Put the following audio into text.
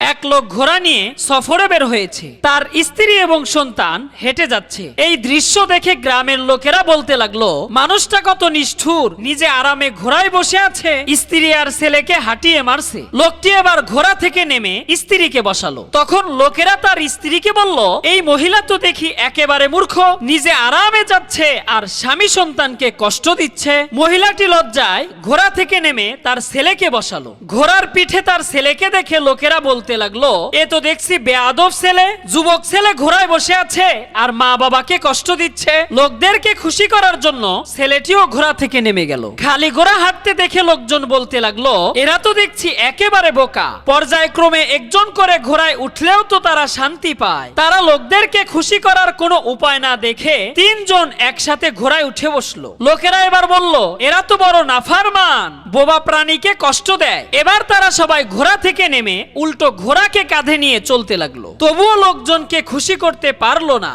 এক লোক ঘোড়া নিয়ে সফরে বের হয়েছে। তার স্ত্রী এবং সন্তান হেঁটে যাচ্ছে। এই দৃশ্য দেখে গ্রামের লোকেরা বলতে লাগল, মানুষটা কত নিষ্ঠুর, নিজে আরামে ঘোড়ায় বসে আছে। স্ত্রী আর ছেলেকে হাঁটিয়ে মারছে। লোকটি এবার ঘোড়া থেকে নেমে স্ত্রীকে বসালো। তখন লোকেরা তার স্ত্রীকে বলল, এই মহিলা তো দেখি একেবারে মূর্খ, নিজে আরামে যাচ্ছে আর স্বামী সন্তানকে কষ্ট দিচ্ছে। মহিলাটি লজ্জায় ঘোড়া থেকে নেমে তার ছেলেকে বসালো। ঘোড়ার পিঠে তার ছেলেকে দেখে লোকেরা বলতে লাগল, এ তো দেখছি বেয়াদব ছেলে, যুবক ছেলে ঘোড়ায় বসে আছে আর মা বাবাকে কষ্ট দিচ্ছে। লোকদেরকে খুশি করার জন্য ছেলেটিও ঘোড়া থেকে নেমে গেল। খালি ঘোড়া হাঁটতে দেখে লোকজন বলতে লাগল, এরা তো দেখছি একেবারে বোকা। পর্যায়ক্রমে একজন করে ঘোড়ায় উঠলেও তো তারা শান্তি পায়। তারা লোকদেরকে খুশি করার কোনো উপায় না দেখে তিনজন একসাথে ঘোড়ায় উঠে বসল। লোকেরা এবার বলল, এরা তো বড় নাফারমান। বোবা প্রাণীকে কষ্ট দেয়। এবার তারা সবাই ঘোড়া থেকে নেমে উল্টো ঘোড়াকে কাঁধে নিয়ে চলতে লাগল। তবুও লোকজনকে খুশি করতে পারল না।